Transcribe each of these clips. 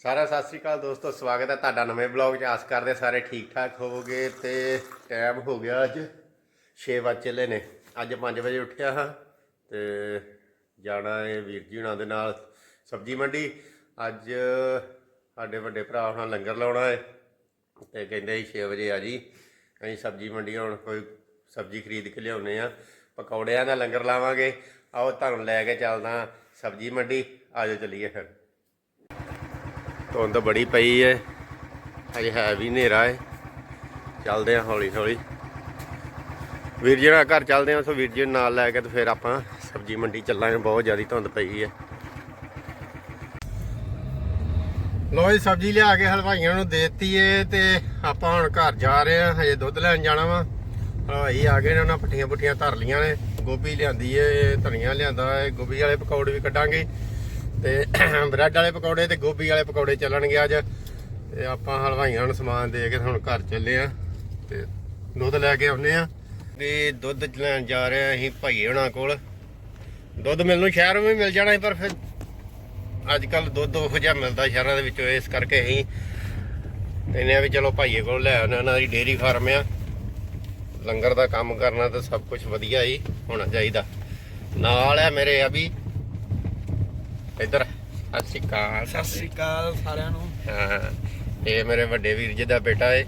ਸਾਰਾ ਸਤਿ ਸ੍ਰੀ ਅਕਾਲ ਦੋਸਤੋ, ਸਵਾਗਤ ਹੈ ਤੁਹਾਡਾ ਨਵੇਂ ਬਲੌਗ 'ਚ। ਆਸ ਕਰਦੇ ਸਾਰੇ ਠੀਕ ਠਾਕ ਹੋਵੋਗੇ ਤੇ ਟਾਈਮ ਹੋ ਗਿਆ ਅੱਜ 6 ਵਜੇ ਚੱਲੇ ਨੇ। ਅੱਜ 5 ਵਜੇ ਉੱਠਿਆ ਹਾਂ ਤੇ ਜਾਣਾ ਹੈ ਵੀਰ ਜੀ ਹੁਣਾਂ ਦੇ ਨਾਲ ਸਬਜ਼ੀ ਮੰਡੀ। ਅੱਜ ਸਾਡੇ ਵੱਡੇ ਭਰਾ ਹੁਣਾਂ ਲੰਗਰ ਲਾਉਣਾ ਹੈ ਤੇ ਕਹਿੰਦੇ ਸੀ 6 ਵਜੇ ਆ ਜੀ। ਅਸੀਂ ਸਬਜ਼ੀ ਮੰਡੀ ਹੁਣ ਕੋਈ ਸਬਜ਼ੀ ਖਰੀਦ ਕੇ ਲਿਆਉਨੇ ਆ। ਪਕੌੜਿਆਂ ਦਾ ਲੰਗਰ ਲਾਵਾਂਗੇ। ਆਓ ਤੁਹਾਨੂੰ ਲੈ ਕੇ ਚੱਲਦਾ ਸਬਜ਼ੀ ਮੰਡੀ। ਆਜੋ ਚੱਲੀਏ ਫਿਰ। ਧੁੰਦ ਬੜੀ ਪਈ ਹੈ ਅਜੇ ਹੈ ਵੀ ਹਨੇਰਾ ਹੈ ਚੱਲਦੇ ਆ ਹੌਲੀ ਹੌਲੀ। ਵੀਰ ਜੀ ਘਰ ਚੱਲਦੇ ਆ, ਸੋ ਵੀਰ ਜੀ ਨੂੰ ਨਾਲ ਲੈ ਕੇ ਤੇ ਫਿਰ ਆਪਾਂ ਸਬਜ਼ੀ ਮੰਡੀ ਚੱਲਾਂਗੇ। ਬਹੁਤ ਜ਼ਿਆਦਾ ਧੁੰਦ ਪਈ ਹੈ ਲੋ ਜੀ, ਸਬਜ਼ੀ ਲਿਆ ਕੇ ਹਲਵਾਈਆਂ ਨੂੰ ਦੇਤੀ ਏ ਤੇ ਆਪਾਂ ਹੁਣ ਘਰ ਜਾ ਰਹੇ ਆ। ਹਜੇ ਦੁੱਧ ਲੈਣ ਜਾਣਾ ਵਾ। ਹਲਵਾਈ ਆ ਗਏ ਨੇ, ਉਹਨਾਂ ਪੱਠੀਆਂ ਪੁੱਠੀਆਂ ਧਰ ਲੀਆਂ ਨੇ। ਗੋਭੀ ਲਿਆਂਦੀ ਏ, ਧਨੀਆ ਲਿਆਂਦਾ ਏ। ਗੋਭੀ ਵਾਲੇ ਪਕੌੜੇ ਵੀ ਕੱਢਾਂਗੇ। ਤੇ ਬ੍ਰੈਡ ਵਾਲੇ ਪਕੌੜੇ ਤੇ ਗੋਭੀ ਵਾਲੇ ਪਕੌੜੇ ਚੱਲਣਗੇ ਅੱਜ। ਤੇ ਆਪਾਂ ਹਲਵਾਈਆਂ ਨੂੰ ਸਮਾਨ ਦੇ ਕੇ ਹੁਣ ਘਰ ਚੱਲੇ ਆ ਤੇ ਦੁੱਧ ਲੈ ਕੇ ਆਉਨੇ ਆ। ਤੇ ਦੁੱਧ ਲੈਣ ਜਾ ਰਹੇ ਆ ਅਸੀਂ ਭਾਈ ਹੁਣਾਂ ਕੋਲ। ਦੁੱਧ ਮੈਨੂੰ ਸ਼ਹਿਰੋਂ ਵੀ ਮਿਲ ਜਾਣਾ ਸੀ, ਪਰ ਫਿਰ ਅੱਜ ਕੱਲ ਦੁੱਧ ਉਹ ਜਿਹਾ ਮਿਲਦਾ ਸ਼ਹਿਰਾਂ ਦੇ ਵਿੱਚੋਂ, ਇਸ ਕਰਕੇ ਅਸੀਂ ਕਹਿੰਦੇ ਆ ਵੀ ਚਲੋ ਭਾਈਏ ਕੋਲ ਲੈ ਆਉਣਾ ਉਹਨਾਂ ਦੀ ਡੇਰੀ ਫਾਰਮ ਆ। ਲੰਗਰ ਦਾ ਕੰਮ ਕਰਨਾ ਤਾਂ ਸਭ ਕੁਝ ਵਧੀਆ ਹੀ ਹੋਣਾ ਚਾਹੀਦਾ। ਨਾਲ ਹੈ ਮੇਰੇ ਆ ਵੀ ਇੱਧਰ ਸਤਿ ਸ਼੍ਰੀ ਅਕਾਲ ਸਤਿ ਸ੍ਰੀ ਅਕਾਲ ਸਾਰਿਆਂ ਨੂੰ। ਹਾਂ ਇਹ ਮੇਰੇ ਵੱਡੇ ਵੀਰ ਜੀ ਦਾ ਬੇਟਾ ਏ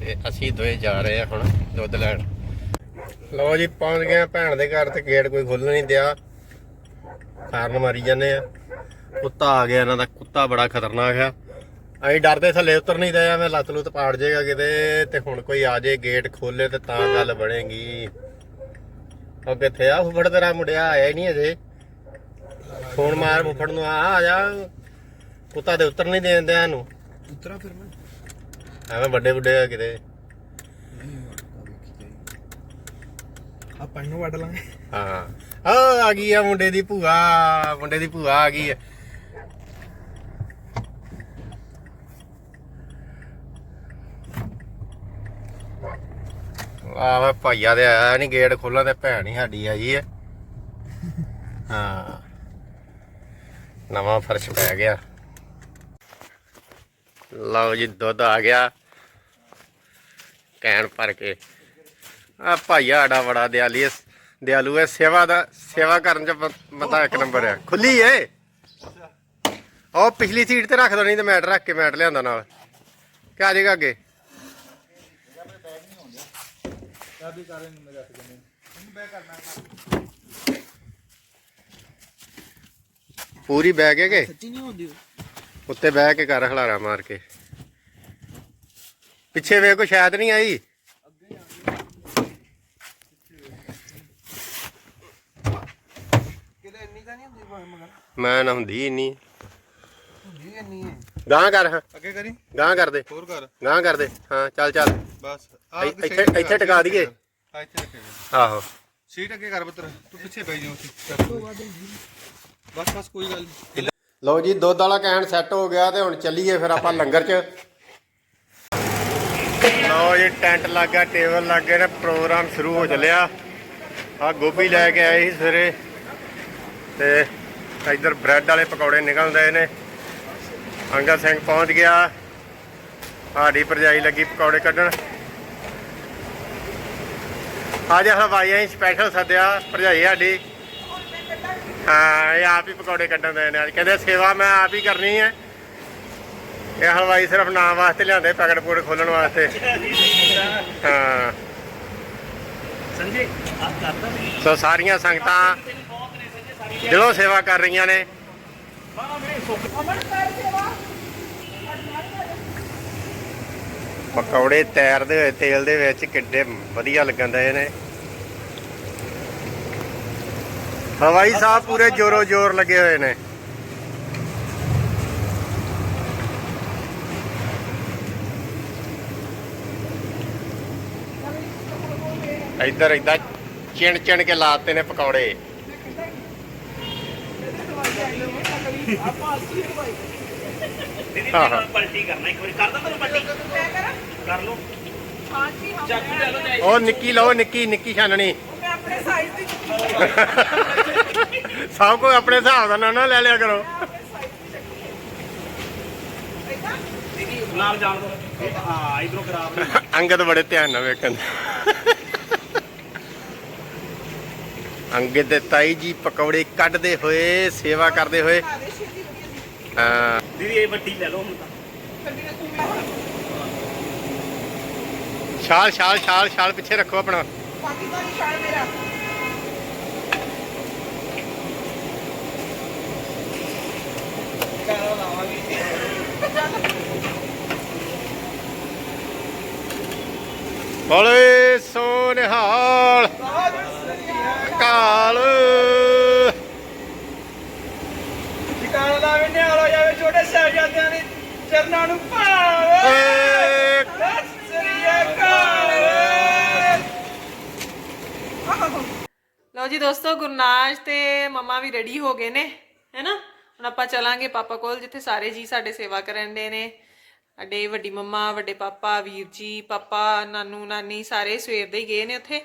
ਤੇ ਅਸੀਂ ਦੋਏ ਜਾ ਰਹੇ ਆ ਹੁਣ ਦੁੱਧ ਲੈਣ। ਲਓ ਜੀ ਪਹੁੰਚ ਗਏ ਆ ਭੈਣ ਦੇ ਘਰ ਤੇ ਗੇਟ ਕੋਈ ਖੁੱਲ੍ਹ ਨਹੀਂ ਦਿਆ। ਕਾਰਨ ਮਾਰੀ ਜਾਂਦੇ ਆ। ਕੁੱਤਾ ਆ ਗਿਆ ਇਹਨਾਂ ਦਾ ਕੁੱਤਾ ਬੜਾ ਖਤਰਨਾਕ ਆ। ਅਸੀਂ ਡਰਦੇ ਥੱਲੇ ਉਤਰ ਨਹੀਂ ਦਇਆ ਮੈਂ ਲੱਤ ਲੁੱਤ ਪਾੜ ਜਾਏਗਾ ਕਿਤੇ ਤੇ ਹੁਣ ਕੋਈ ਆ ਜੇ ਗੇਟ ਖੋਲੇ ਤੇ ਤਾਂ ਗੱਲ ਬਣੇਗੀ। ਉਹ ਕਿੱਥੇ ਆ? ਫੁੱਫੜ ਤੇਰਾ ਮੁੰਡਿਆ ਆਇਆ ਹੀ ਨਹੀਂ ਅਜੇ। ਫੋਨ ਮਾਰ ਫੁੱਫੜ ਨੂੰ ਆ ਆ ਜਾ। ਕੁੱਤਾ ਤੇ ਉਤਰ ਨਹੀਂ ਦੇਣ ਦਿਆਂ ਨੂੰ ਉਤਰਾ ਫਿਰ ਮੈਂ। ਐਵੇਂ ਵੱਡੇ ਵੱਡੇ ਆ ਕਿਤੇ। ਆਪਾਂ ਇਹਨੂੰ ਵੱਢ ਲਾਂਗੇ। ਹਾਂ। ਆ ਆ ਗਈ ਆ ਮੁੰਡੇ ਦੀ ਭੂਆ। ਮੁੰਡੇ ਦੀ ਭੂਆ ਆ ਗਈ ਆ। ਆ ਭਾਈਆ ਦੇ ਆਇਆ ਨਹੀਂ ਗੇਟ ਖੋਲਣ ਤੇ ਭੈਣ ਹੀ ਸਾਡੀ ਆਈ ਹੈ ਹਾਂ। ਨਵਾਂ ਫਰਸ਼ ਪੈ ਗਿਆ। ਲਓ ਜੀ, ਦੁੱਧ ਆ ਗਿਆ। ਕੈਨ ਭਰ ਕੇ। ਆ ਭਾਈਆ ਸਾਡਾ ਬੜਾ ਦਿਆਲੀ ਹੈ ਦਿਆਲੂ ਹੈ ਸੇਵਾ ਦਾ, ਸੇਵਾ ਕਰਨ ਚ ਬ- ਬੰਦਾ ਇੱਕ ਨੰਬਰ ਹੈ ਖੁੱਲੀ ਏ। ਉਹ ਪਿਛਲੀ ਸੀਟ ਤੇ ਰੱਖ ਦੋ, ਨਹੀਂ ਤੇ ਮੈਟ ਰੱਖ ਕੇ ਮੈਟ ਲਿਆਂਦਾ ਨਾਲ। ਕਿ ਆ ਜਾਏਗਾ ਅੱਗੇ? ਕਾਦੀ ਕਰੇ ਨੂੰ ਰੱਖ ਦਿੰਦੇ ਇਹਨੂੰ ਬੈ ਕਰਨਾ ਪੂਰੀ ਬਹਿ ਕੇ ਕਿ? ਸੱਚੀ ਨਹੀਂ ਹੁੰਦੀ। ਉੱਤੇ ਬਹਿ ਕੇ ਕਰ ਹਲਾਰਾ ਮਾਰ ਕੇ। ਪਿੱਛੇ ਵੇਖ ਕੋ ਸ਼ਾਇਦ ਨਹੀਂ ਆਈ। ਕਿਤੇ ਇੰਨੀ ਤਾਂ ਨਹੀਂ ਹੁੰਦੀ ਭਾਵੇਂ ਮਗਰ? ਮੈਂ ਨਾ ਹੁੰਦੀ ਇੰਨੀ। ਹੁੰਦੀ ਇੰਨੀ ਹੈ। ਗਾਂ ਕਰ ਹਾਂ। ਅੱਗੇ ਕਰੀ। ਗਾਂ ਕਰ ਦੇ। ਹੋਰ ਕਰ। ਗਾਂ ਕਰ ਦੇ। ਹਾਂ ਚੱਲ ਚੱਲ। ਬਸ। ਇੱਥੇ- ਇੱਥੇ- ਇੱਥੇ ਟਿਕਾ ਦਈਏ। ਇੱਥੇ ਰੱਖੇ ਆਹੋ। ਸੀਟ ਅੱਗੇ ਕਰ ਪੁੱਤਰ। ਤੂੰ ਪਿੱਛੇ ਬੈ ਜਾ ਉੱਥੇ। ਬਸ ਬਸ ਕੋਈ ਗੱਲ ਨਹੀਂ ਲਓ ਜੀ ਦੁੱਧ ਵਾਲਾ ਕੈਨ ਸੈੱਟ ਹੋ ਗਿਆ ਤੇ ਹੁਣ ਚੱਲੀਏ ਫਿਰ ਆਪਾਂ ਲੰਗਰ 'ਚ। ਲਓ ਜੀ ਟੈਂਟ ਲੱਗ ਗਿਆ ਟੇਬਲ ਲੱਗ ਨੇ ਪ੍ਰੋਗਰਾਮ ਸ਼ੁਰੂ ਹੋ ਚੱਲਿਆ। ਆ ਗੋਭੀ ਲੈ ਕੇ ਆਏ ਸੀ ਸਵੇਰੇ। ਤੇ ਇੱਧਰ ਬ੍ਰੈਡ ਵਾਲੇ ਪਕੌੜੇ ਨਿਕਲਦੇ ਨੇ। ਅੰਗਦ ਸਿੰਘ ਪਹੁੰਚ ਗਿਆ। ਸਾਡੀ ਭਰਜਾਈ ਲੱਗੀ ਪਕੌੜੇ ਕੱਢਣ। ਅੱਜ ਹਲਵਾਈਆਂ ਹੀ ਸਪੈਸ਼ਲ ਸੱਦਿਆ ਭਰਜਾਈ ਸਾਡੀ। ਹਾਂ ਇਹ ਆਪ ਹੀ ਪਕੌੜੇ ਕੱਢਣ ਦੇ ਨੇ ਅੱਜ। ਕਹਿੰਦੇ ਸੇਵਾ ਮੈਂ ਆਪ ਹੀ ਕਰਨੀ ਹੈ। ਇਹ ਹਲਵਾਈ ਸਿਰਫ ਨਾਮ ਵਾਸਤੇ ਲਿਆਂਦੇ ਪੈਕਟ ਪੂੜ ਖੋਲਣ ਵਾਸਤੇ। ਹਾਂ। ਸੰਜੇ ਆ ਕਰਦਾ ਨਹੀਂ। ਸੋ ਸਾਰੀਆਂ ਸੰਗਤਾਂ ਦਿਲੋਂ ਸੇਵਾ ਕਰ ਰਹੀਆਂ ਨੇ। ਪਕੌੜੇ ਤੈਰਦੇ ਹੋਏ ਤੇਲ ਦੇ ਵਿੱਚ ਕਿੱਡੇ ਵਧੀਆ ਲੱਗਣ ਦੇ ਨੇ। ਹਵਾਈ ਸਾਹਿਬ ਪੂਰੇ ਜੋਰੋ ਜੋਰ ਲੱਗੇ ਹੋਏ ਨੇ। ਇੱਧਰ ਇੱਧਰ ਚਿਣ ਚਿਣ ਕੇ ਲਾਤੇ ਨੇ ਪਕੌੜੇ। ਦੀਦੀ। ਮੈਂ ਪਲਟੀ ਕਰਨਾ ਇੱਕ ਵਾਰੀ ਕਰਦਾ ਤੈਨੂੰ ਪਲਟੀ। ਕਰ? ਲਓ। ਚਾਕੂ ਲੈ ਲਓ ਚਾਹੇ ਉਹ ਨਿੱਕੀ ਲਓ ਨਿੱਕੀ ਨਿੱਕੀ ਛਾਨਣੀ। ਆਪਣੇ ਸਾਈਜ਼ ਦੀ ਸਭ ਕੋ ਆਪਣੇ ਹਿਸਾਬ ਦਾ ਨਾ ਨਾ ਲੈ ਲਿਆ ਕਰੋ। ਦੀਦੀ ਨਾਲ ਜਾਣ ਦੋ। ਹਾਂ ਇਧਰੋਂ ਖਰਾਬ ਨਹੀਂ ਅੰਗਦ ਬੜੇ ਧਿਆਨ ਨਾਲ ਵੇਖਣ ਅੰਗਦ ਦੇ ਤਾਈ ਜੀ ਪਕੌੜੇ ਕੱਢਦੇ ਹੋਏ ਸੇਵਾ ਕਰਦੇ ਹੋਏ। ਹਾਂ ਦੀਦੀ ਇਹ ਵੱਟੀ ਲੈ ਲਓ ਹੁਣ ਤਾਂ। ਛਾਲ ਛਾਲ ਛਾਲ ਛਾਲ ਪਿੱਛੇ ਰੱਖੋ ਆਪਣਾ। ਪਾਕਿਸਤਾਨੀ ਮੇਰਾ। ਬੋਲੇ ਸੋਨਿਹਾਲ ਕਾਲ। ਟਿਕਾਣਾ ਲਾਵੇ ਨਿਹਾਲ ਹੋ ਜਾਵੇ ਛੋਟੇ ਸਾਹਿਬਜ਼ਾਦਿਆਂ ਦੇ ਚਰਨਾਂ ਨੂੰ ਭਾਵੇ ਏ ਸਤਿ ਸ੍ਰੀ ਅਕਾਲ ਲਓ ਜੀ ਦੋਸਤੋ, ਗੁਰਨਾਜ ਤੇ ਮਮਾ ਵੀ ਰੈਡੀ ਹੋ ਗਏ ਨੇ, ਹੈਨਾ? ਹੁਣ ਆਪਾਂ ਚਲਾਂਗੇ ਪਾਪਾ ਕੋਲ, ਜਿੱਥੇ ਸਾਰੇ ਜੀ ਸਾਡੇ ਸੇਵਾ ਕਰਨ ਦੇ ਨੇ। ਸਾਡੇ ਵੱਡੀ ਮੰਮਾ, ਵੱਡੇ ਪਾਪਾ, ਵੀਰ ਜੀ, ਪਾਪਾ, ਨਾਨੂ, ਨਾਨੀ ਸਾਰੇ ਸਵੇਰ ਦੇ ਹੀ ਗਏ ਨੇ ਉੱਥੇ।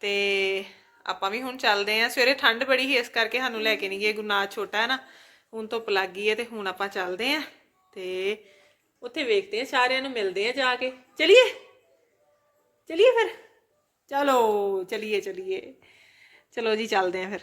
ਤੇ ਆਪਾਂ ਵੀ ਹੁਣ ਚੱਲਦੇ ਆਂ ਸਵੇਰੇ ਠੰਡ ਬੜੀ ਸੀ, ਇਸ ਕਰਕੇ ਸਾਨੂੰ ਲੈ ਕੇ ਨਹੀਂ ਗਏ ਗੁਰਨਾਜ ਛੋਟਾ ਹੈ ਨਾ ਹੁਣ ਧੁੱਪ ਲੱਗ ਗਈ ਹੈ ਤੇ ਹੁਣ ਆਪਾਂ ਚੱਲਦੇ ਆਂ ਤੇ ਉੱਥੇ ਵੇਖਦੇ ਆਂ ਸਾਰਿਆਂ ਨੂੰ ਮਿਲਦੇ ਆਂ ਜਾ ਕੇ। ਚਲਿਏ? ਚਲਿਏ ਫਿਰ? ਚਲੋ ਚਲਿਏ ਚਲਿਏ। ਚਲੋ ਜੀ ਚੱਲਦੇ ਆਂ ਫਿਰ।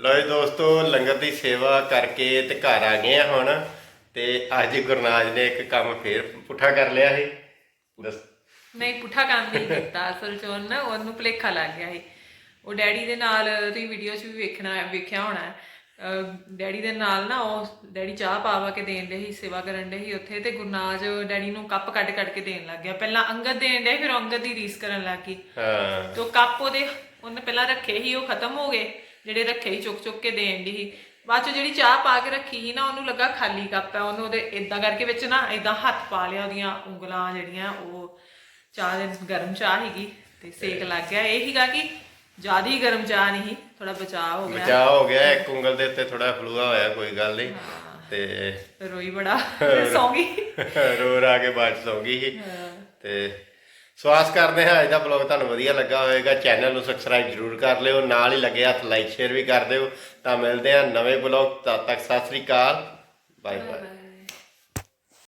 ਲੋ ਜੀ ਦੋਸਤੋ ਲੰਗਰ ਦੀ ਸੇਵਾ ਕਰਕੇ ਤੇ ਘਰ ਆ ਗਏ ਆ ਹੁਣ ਤੇ ਅੱਜ ਗੁਰਨਾਜ ਨੇ ਇੱਕ ਕੰਮ ਫੇਰ ਪੁੱਠਾ ਕਰ ਲਿਆ ਸੀ। ਦੱਸ। ਨਹੀਂ ਪੁੱਠਾ ਕੰਮ ਨਹੀਂ ਕੀਤਾ। ਅਸਲ ਚ ਉਹਨੂੰ ਨਾ ਉਹਨੂੰ ਭੁਲੇਖਾ ਲੱਗ ਗਿਆ ਸੀ। ਉਹ ਡੈਡੀ ਦੇ ਨਾਲ ਤੁਸੀਂ ਵੀਡੀਓ 'ਚ ਵੀ ਵੇਖਣਾ ਵੇਖਿਆ ਹੋਣਾ। ਹੈ। ਡੈਡੀ ਦੇ ਨਾਲ ਨਾ ਉਹ ਡੈਡੀ ਚਾਹ ਪਾਵਾ ਕੇ ਦੇਣ ਦੇ ਸੀ ਸੇਵਾ ਕਰਨ ਦੇ ਸੀ ਉੱਥੇ ਤੇ ਗੁਰਨਾਜ ਡੈਡੀ ਨੂੰ ਕੱਪ ਕੱਢ ਕੱਢ ਕੇ ਦੇਣ ਲੱਗ ਗਿਆ। ਪਹਿਲਾਂ ਅੰਗਦ ਦੇਣ ਦੇ ਫਿਰ ਅੰਗਦ ਦੀ ਰੀਸ ਕਰਨ ਲੱਗ ਗਈ। ਹਾਂ। ਤੇ ਉਹ ਕੱਪ ਉਹਦੇ ਉਹਨੇ ਪਹਿਲਾਂ ਰੱਖੇ ਸੀ ਉਹ ਖਤਮ ਹੋ ਗਏ। ਜਿਹੜੇ ਰੱਖੇ ਸੀ ਚੁੱਕ ਚੁੱਕ ਕੇ ਦੇਣ ਦੀ ਸੀ। ਬਾਅਦ ਚ ਜਿਹੜੀ ਚਾਹ ਪਾ ਕੇ ਰੱਖੀ ਸੀ ਨਾ ਉਹਨੂੰ ਲੱਗਾ ਖਾਲੀ ਕੱਪ ਹੈ। ਉਹਨੂੰ ਉਹਦੇ ਇਦਾਂ ਕਰਕੇ ਵਿੱਚ ਨਾ ਇਦਾਂ ਹੱਥ ਪਾ ਲਿਆ ਉਹਦੀਆਂ ਉਂਗਲਾਂ ਜਿਹੜੀਆਂ ਉਹ ਚਾਹ ਦੇ ਗਰਮ ਚਾਹ ਸੀਗੀ ਤੇ ਸੇਕ ਲੱਗ ਗਿਆ। ਇਹ ਸੀਗਾ ਕਿ ਜ਼ਿਆਦਾ ਹੀ ਗਰਮ ਚਾਹ ਨਹੀਂ ਥੋੜਾ ਬਚਾਅ ਹੋ ਗਿਆ। ਬਚਾ ਹੋ ਗਿਆ ਇੱਕ ਉਂਗਲ ਦੇ ਉੱਤੇ ਥੋੜਾ ਫਲੂਆ ਹੋਇਆ ਕੋਈ ਗੱਲ ਨਹੀਂ। ਤੇ ਰੋਈ ਬੜਾ ਫਿਰ ਸੌਂ ਗਈ ਰੋ ਰਾ ਕੇ ਬਾਅਦ ਚ ਸੌਂ। ਗਈ ਸੀ ਤੇ ਕਰਦੇ ਹਾਂ। ਅੱਜ ਦਾ ਬਲੌਗ ਤੁਹਾਨੂੰ ਵਧੀਆ ਲੱਗਾ ਹੋਵੇਗਾ। ਚੈਨਲ ਨੂੰ ਸਬਸਕ੍ਰਾਈਬ ਜਰੂਰ ਕਰ ਲਿਓ। ਨਾਲ ਹੀ ਲੱਗੇ ਹੱਥ ਲਾਈਕ ਸ਼ੇਅਰ ਵੀ ਕਰ ਦਿਓ। ਤਾਂ ਮਿਲਦੇ ਹਾਂ ਨਵੇਂ ਬਲੌਗ ਤਦ ਤੱਕ ਸਤਿ ਸ੍ਰੀ ਅਕਾਲ। Bye bye